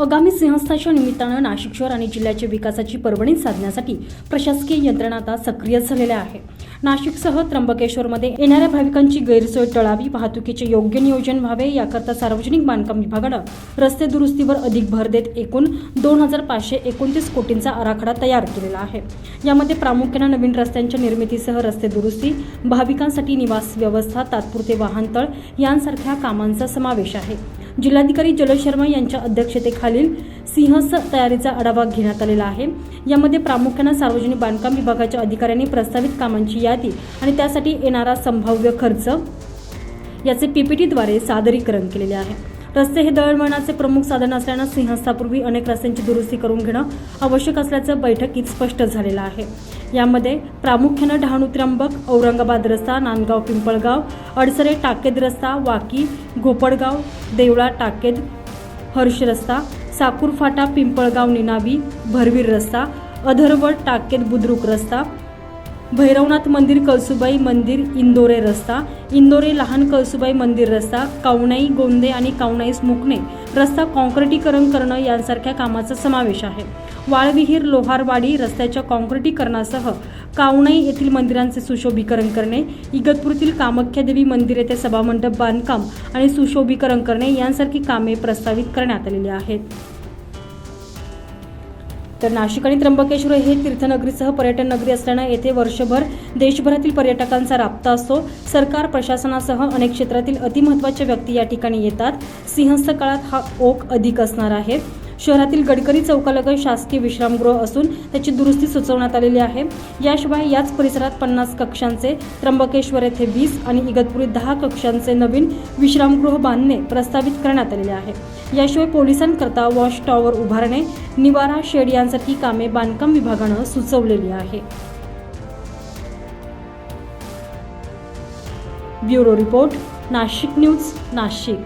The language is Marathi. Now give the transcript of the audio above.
आगामी सिंहस्थाच्या निमित्तानं नाशिक शहर आणि जिल्ह्याच्या विकासाची पर्वणी साधण्यासाठी प्रशासकीय यंत्रणा आता सक्रिय झालेल्या आहे. नाशिकसह त्र्यंबकेश्वरमध्ये येणाऱ्या भाविकांची गैरसोय टळावी वाहतुकीचे योग्य नियोजन व्हावे याकरता सार्वजनिक बांधकाम विभागानं रस्ते दुरुस्तीवर अधिक भर देत एकूण दोन हजार पाचशे एकोणतीस कोटींचा आराखडा तयार केलेला आहे. यामध्ये प्रामुख्यानं नवीन रस्त्यांच्या निर्मितीसह रस्ते दुरुस्ती भाविकांसाठी निवास व्यवस्था तात्पुरते वाहनतळ यांसारख्या कामांचा समावेश आहे. जिल्हाधिकारी जलद शर्मा यांच्या अध्यक्षतेखालील सिंहस्थ तयारीचा आढावा घेण्यात आलेला आहे. यामध्ये प्रामुख्यानं सार्वजनिक बांधकाम विभागाच्या अधिकाऱ्यांनी प्रस्तावित कामांची यादी आणि त्यासाठी येणारा संभाव्य खर्च याचे पीपीटीद्वारे सादरीकरण केलेले आहे. रस्ते हे दळणवळणाचे प्रमुख साधन असल्यानं सिंहस्थापूर्वी अनेक रस्त्यांची दुरुस्ती करून घेणं आवश्यक असल्याचं बैठकीत स्पष्ट झालेलं आहे. यामध्ये प्रामुख्यानं डहाणू त्र्यंबक औरंगाबाद रस्ता नांदगाव पिंपळगाव अडसरे टाकेद रस्ता वाकी घोपडगाव देवळा टाकेद हर्ष रस्ता साकूर फाटा पिंपळगाव निनावी भरवीर रस्ता अधरवड टाकेद बुद्रुक रस्ता भैरवनाथ मंदिर कळसुबाई मंदिर इंदोरे रस्ता. इंदोरे लहान कळसुबाई मंदिर रस्ता कावणाई गोंदे आणि कावणाई मुकणे. रस्ता कॉन्क्रिटीकरण करणं यांसारख्या कामाचा समावेश आहे. वाळविहीर लोहारवाडी रस्त्याच्या कॉन्क्रिटीकरणासह कावणाई येथील मंदिरांचे सुशोभीकरण करणे इगतपुरीतील कामाख्यादेवी मंदिर येथे सभामंडप बांधकाम आणि सुशोभीकरण करणे यांसारखी कामे प्रस्तावित करण्यात आलेली आहेत. तर नाशिक आणि त्र्यंबकेश्वर हे तीर्थनगरीसह पर्यटन नगरी असल्यानं येथे वर्षभर देशभरातील पर्यटकांचा राबता असतो. सरकार प्रशासनासह अनेक क्षेत्रातील अतिमहत्वाच्या व्यक्ती या ठिकाणी येतात. सिंहस्थ काळात हा ओघ अधिक असणार आहे. शहरातील गडकरी चौकालगत शासकीय विश्रामगृह असून त्याची दुरुस्ती सुचवण्यात आलेली आहे. याशिवाय याच परिसरात पन्नास कक्षांचे त्र्यंबकेश्वर येथे वीस आणि इगतपुरीत दहा कक्षांचे नवीन विश्रामगृह बांधणे प्रस्तावित करण्यात आलेले आहे. याशिवाय पोलिसांकरता वॉश टॉवर उभारणे निवारा शेड यांसारखी कामे बांधकाम विभागानं सुचवलेली आहे. Bureau report Nashik news Nashik.